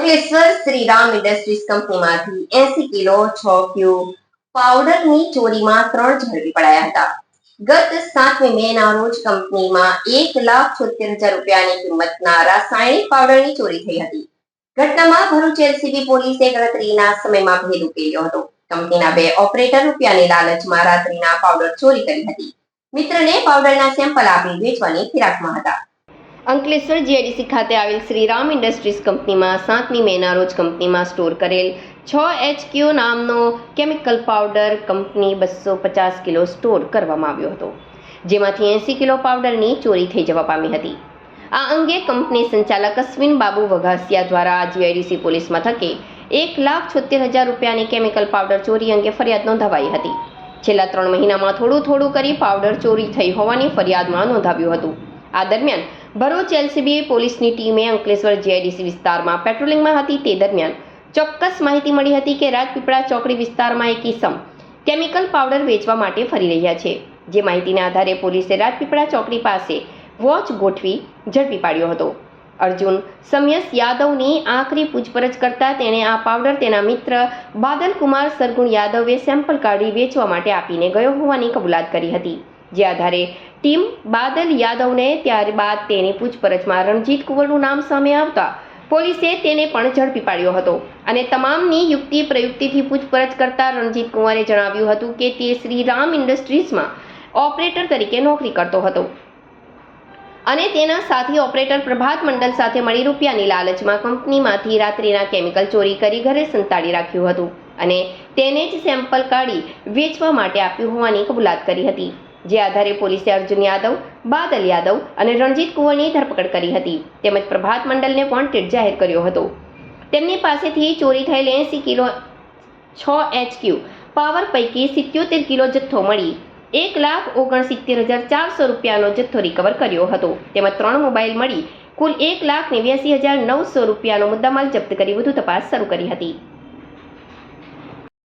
Ankleshwar Shriram industries કંપનીમાંથી એસી kilo, છ ક્યુ પાવડરની ચોરીમાં ત્રણ ઝડપી પડાયા હતા. ગત સાતમી મે ના રોજ કંપનીમાં એક લાખ છોતેર હજાર રૂપિયાની કિંમતના રાસાયણિક પાવડરની ચોરી થઈ હતી. ઘટનામાં ભરૂચ એલસીબી પોલીસે ગણતરીના સમયમાં ભેદ ઉકેલ્યો હતો. કંપનીના બે ઓપરેટર રૂપિયાની લાલચમાં રાત્રિના પાવડર ચોરી કરી હતી. મિત્રને પાવડરના સેમ્પલ આપી વેચવાની ફિરાકમાં હતા. અંકલેશ્વર જીઆઈડીસી ખાતે આવેલ શ્રીરામ ઇન્ડસ્ટ્રીઝ કંપનીમાં સાતમી મેના રોજ કંપનીમાં સ્ટોર કરેલ છ એચક્યુ નામનો કેમિકલ પાવડર કંપની બસો પચાસ કિલો સ્ટોર કરવામાં આવ્યો હતો, જેમાંથી એંસી કિલો પાવડરની ચોરી થઈ જવા પામી હતી. આ અંગે કંપની સંચાલક અશ્વિન બાબુ વઘાસિયા દ્વારા જીઆઈડીસી પોલીસ મથકે એક લાખ છોતેર હજાર રૂપિયાની કેમિકલ પાવડર ચોરી અંગે ફરિયાદ નોંધાવાઈ હતી. છેલ્લા ત્રણ મહિનામાં થોડું થોડું કરી પાવડર ચોરી થઈ હોવાની ફરિયાદમાં નોંધાવ્યું હતું. આ દરમિયાન ભરૂચ એલસીબી પોલીસની ટીમે અંકલેશ્વર જીઆઈડીસી વિસ્તારમાં પેટ્રોલિંગમાં હતી તે દરમિયાન ચોક્કસ માહિતી મળી હતી કે રાજપીપળા ચોકડી વિસ્તારમાં એક ઇસમ કેમિકલ પાવડર વેચવા માટે ફરી રહ્યા છે. જે માહિતીના આધારે પોલીસે રાજપીપળા ચોકડી પાસે વોચ ગોઠવી ઝડપી પાડ્યો હતો. અર્જુન સમયસ યાદવની આખરી પૂછપરછ કરતા તેણે આ પાવડર તેના મિત્ર બાદલકુમાર સરગુણ યાદવે સેમ્પલ કાઢી વેચવા માટે આપીને ગયો હોવાની કબૂલાત કરી હતી. જે આધારે ટીમ બાદલ યાદવને ત્યારબાદ તેની પૂછપરછમાં રણજીત કુંવરનું નામ સામે આવતા પોલીસે તેને પણ ઝડપી પાડ્યો હતો. અને તમામની યુક્તિ પ્રયુક્તિથી પૂછપરછ કરતા રણજીત કુંવરે જણાવ્યું હતું કે તે શ્રી રામ ઇન્ડસ્ટ્રીઝમાં ઓપરેટર તરીકે નોકરી કરતો હતો. અને તેના સાથી ઓપરેટર પ્રભાત મંડલ સાથે મળી રૂપિયાની લાલચમાં કંપનીમાંથી રાત્રિના કેમિકલ ચોરી કરી ઘરે સંતાડી રાખ્યું હતું. અને તેને જ સેમ્પલ કાઢી વેચવા માટે આપ્યું હોવાની કબૂલાત કરી હતી. જે આધારે પોલીસે અર્જુન યાદવ, બાદલ યાદવ અને રણજીત કુંવરની ધરપકડ કરી હતી. તેમજ પ્રભાત મંડલને વોન્ટેડ જાહેર કર્યો હતો. તેમની પાસેથી ચોરી થયેલ એંસી કિલો છ એચક્યુ પાવર પૈકી સિત્યોતેર કિલો જથ્થો મળી. એક લાખ ઓગણસિત્તેર હજાર ચારસો રૂપિયાનો જથ્થો રિકવર કર્યો હતો. તેમજ ત્રણ મોબાઈલ મળી. કુલ એક લાખ નેવ્યાસી હજાર નવસો રૂપિયાનો મુદ્દામાલ જપ્ત કરી વધુ તપાસ શરૂ કરી હતી.